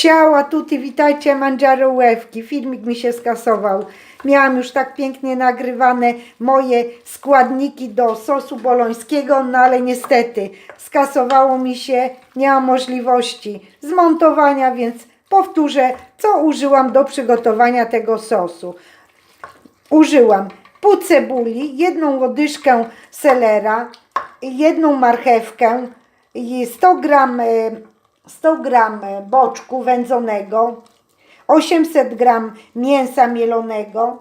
Ciała tutti, witajcie Mangiaro Łewki. Filmik mi się skasował. Miałam już tak pięknie nagrywane moje składniki do sosu bolońskiego, no ale niestety skasowało mi się, nie mam możliwości zmontowania, więc powtórzę, co użyłam do przygotowania tego sosu. Użyłam pół cebuli, jedną łodyżkę selera, jedną marchewkę, i 100 gram, e, 100 gram e, boczku wędzonego, 800 gram mięsa mielonego.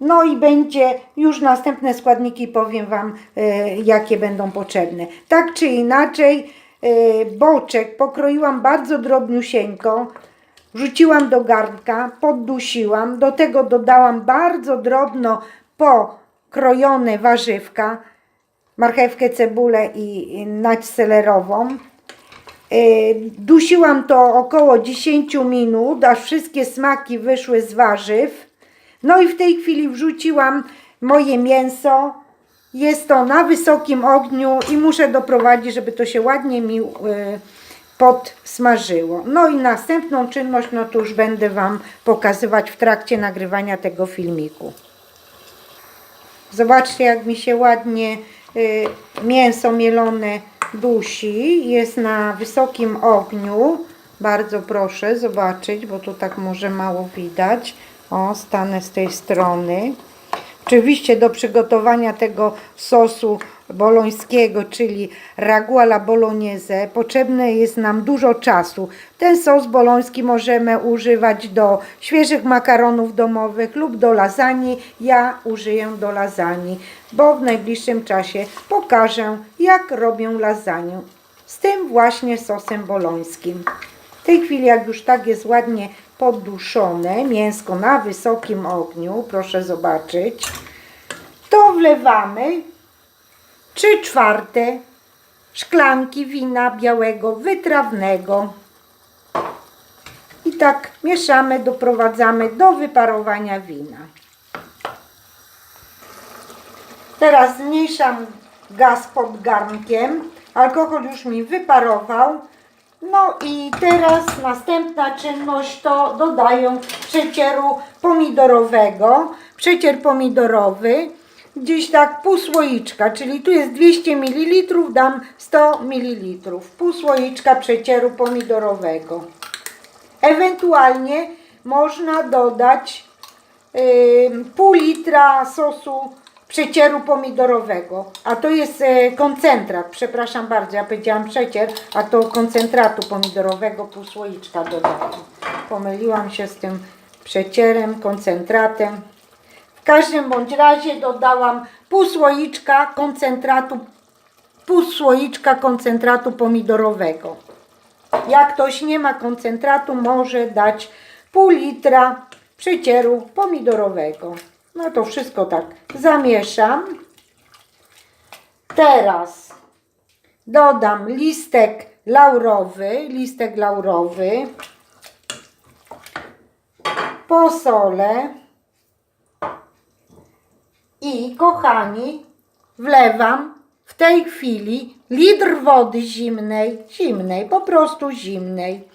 No i będzie już następne składniki, powiem Wam, e, jakie będą potrzebne. Tak czy inaczej, e, boczek pokroiłam bardzo drobniusieńko, wrzuciłam do garnka, poddusiłam, do tego dodałam bardzo drobno pokrojone warzywka, marchewkę, cebulę i nać selerową. Yy, Dusiłam to około 10 minut, aż wszystkie smaki wyszły z warzyw. No i w tej chwili wrzuciłam moje mięso. Jest to na wysokim ogniu i muszę doprowadzić, żeby to się ładnie mi yy, podsmażyło. No i następną czynność, no to już będę Wam pokazywać w trakcie nagrywania tego filmiku. Zobaczcie, jak mi się ładnie y, mięso mielone dusi. Jest na wysokim ogniu. Bardzo proszę zobaczyć, bo tu tak może mało widać. O, stanę z tej strony. Oczywiście do przygotowania tego sosu bolońskiego, czyli ragu alla bolognese, potrzebne jest nam dużo czasu. Ten sos boloński możemy używać do świeżych makaronów domowych lub do lasagne. Ja użyję do lasagne, bo w najbliższym czasie pokażę, jak robię lasagne z tym właśnie sosem bolońskim. W tej chwili, jak już tak jest ładnie podduszone, mięsko na wysokim ogniu, proszę zobaczyć, to wlewamy 3 czwarte szklanki wina białego wytrawnego. I tak mieszamy, doprowadzamy do wyparowania wina. Teraz zmniejszam gaz pod garnkiem. Alkohol już mi wyparował. No i teraz następna czynność to dodaję przecieru pomidorowego. Przecier pomidorowy gdzieś tak pół słoiczka, czyli tu jest 200 ml, dam 100 ml. Pół słoiczka przecieru pomidorowego. Ewentualnie można dodać yy, pół litra sosu przecieru pomidorowego, a to jest e, koncentrat, przepraszam bardzo, ja powiedziałam przecier, a to koncentratu pomidorowego pół słoiczka dodaję. Pomyliłam się z tym przecierem, koncentratem. W każdym bądź razie dodałam pół słoiczka koncentratu, pół słoiczka koncentratu pomidorowego. Jak ktoś nie ma koncentratu, może dać pół litra przecieru pomidorowego. No to wszystko tak zamieszam. Teraz dodam listek laurowy, listek laurowy, posolę i kochani, wlewam w tej chwili litr wody zimnej, zimnej, po prostu zimnej.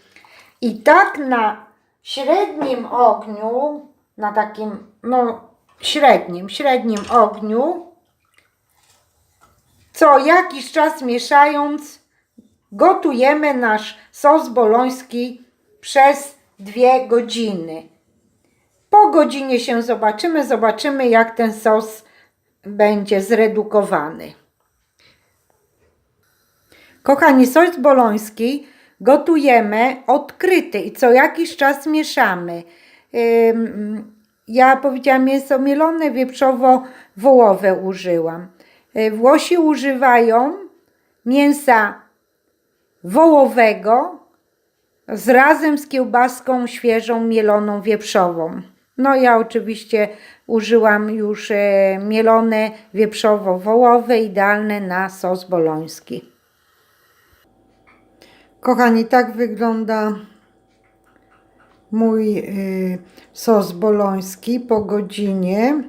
I tak na średnim ogniu, na takim, no średnim, średnim ogniu, co jakiś czas mieszając, gotujemy nasz sos boloński przez dwie godziny. Po godzinie się zobaczymy, zobaczymy jak ten sos będzie zredukowany. Kochani, sos boloński gotujemy odkryty i co jakiś czas mieszamy. Ja powiedziałam mięso mielone, wieprzowo-wołowe użyłam. Y, Włosi używają mięsa wołowego z razem z kiełbaską świeżą mieloną wieprzową. No ja oczywiście użyłam już e, mielone wieprzowo-wołowe, idealne na sos boloński. Kochani, tak wygląda mój y, sos boloński po godzinie.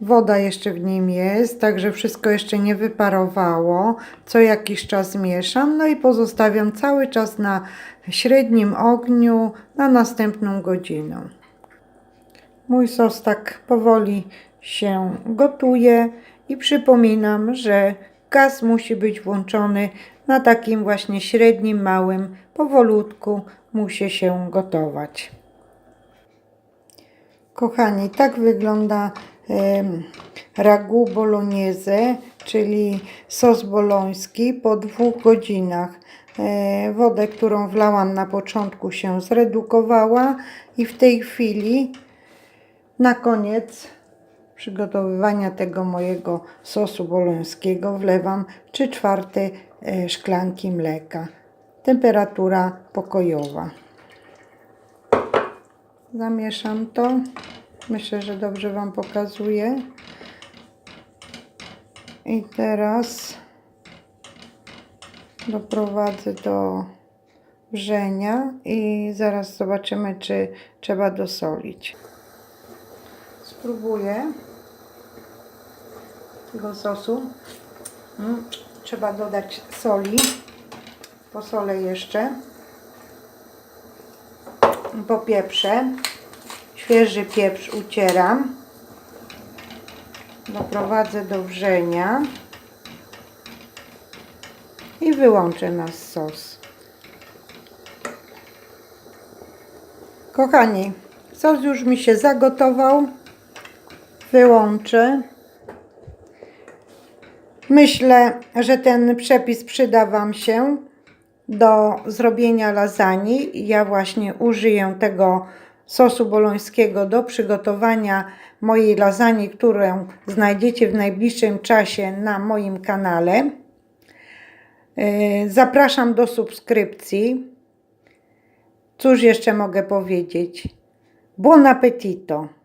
Woda jeszcze w nim jest, także wszystko jeszcze nie wyparowało. Co jakiś czas mieszam, no i pozostawiam cały czas na średnim ogniu na następną godzinę. Mój sos tak powoli się gotuje i przypominam, że gaz musi być włączony na takim właśnie średnim, małym, powolutku musi się gotować. Kochani, tak wygląda ragu bolognese, czyli sos boloński po dwóch godzinach. E, wodę, którą wlałam na początku się zredukowała i w tej chwili na koniec przygotowywania tego mojego sosu bolońskiego wlewam 3 czwarte e, szklanki mleka. Temperatura pokojowa. Zamieszam to. Myślę, że dobrze Wam pokazuję. I teraz doprowadzę do wrzenia i zaraz zobaczymy, czy trzeba dosolić. Spróbuję tego sosu. Mm, Trzeba dodać soli. Posolę jeszcze. Popieprzę. Świeży pieprz ucieram. Doprowadzę do wrzenia. I wyłączę nasz sos. Kochani, sos już mi się zagotował. Wyłączę. Myślę, że ten przepis przyda Wam się do zrobienia lasagne. Ja właśnie użyję tego sosu bolońskiego do przygotowania mojej lasagne, którą znajdziecie w najbliższym czasie na moim kanale. Yy, Zapraszam do subskrypcji. Cóż jeszcze mogę powiedzieć? Buon appetito!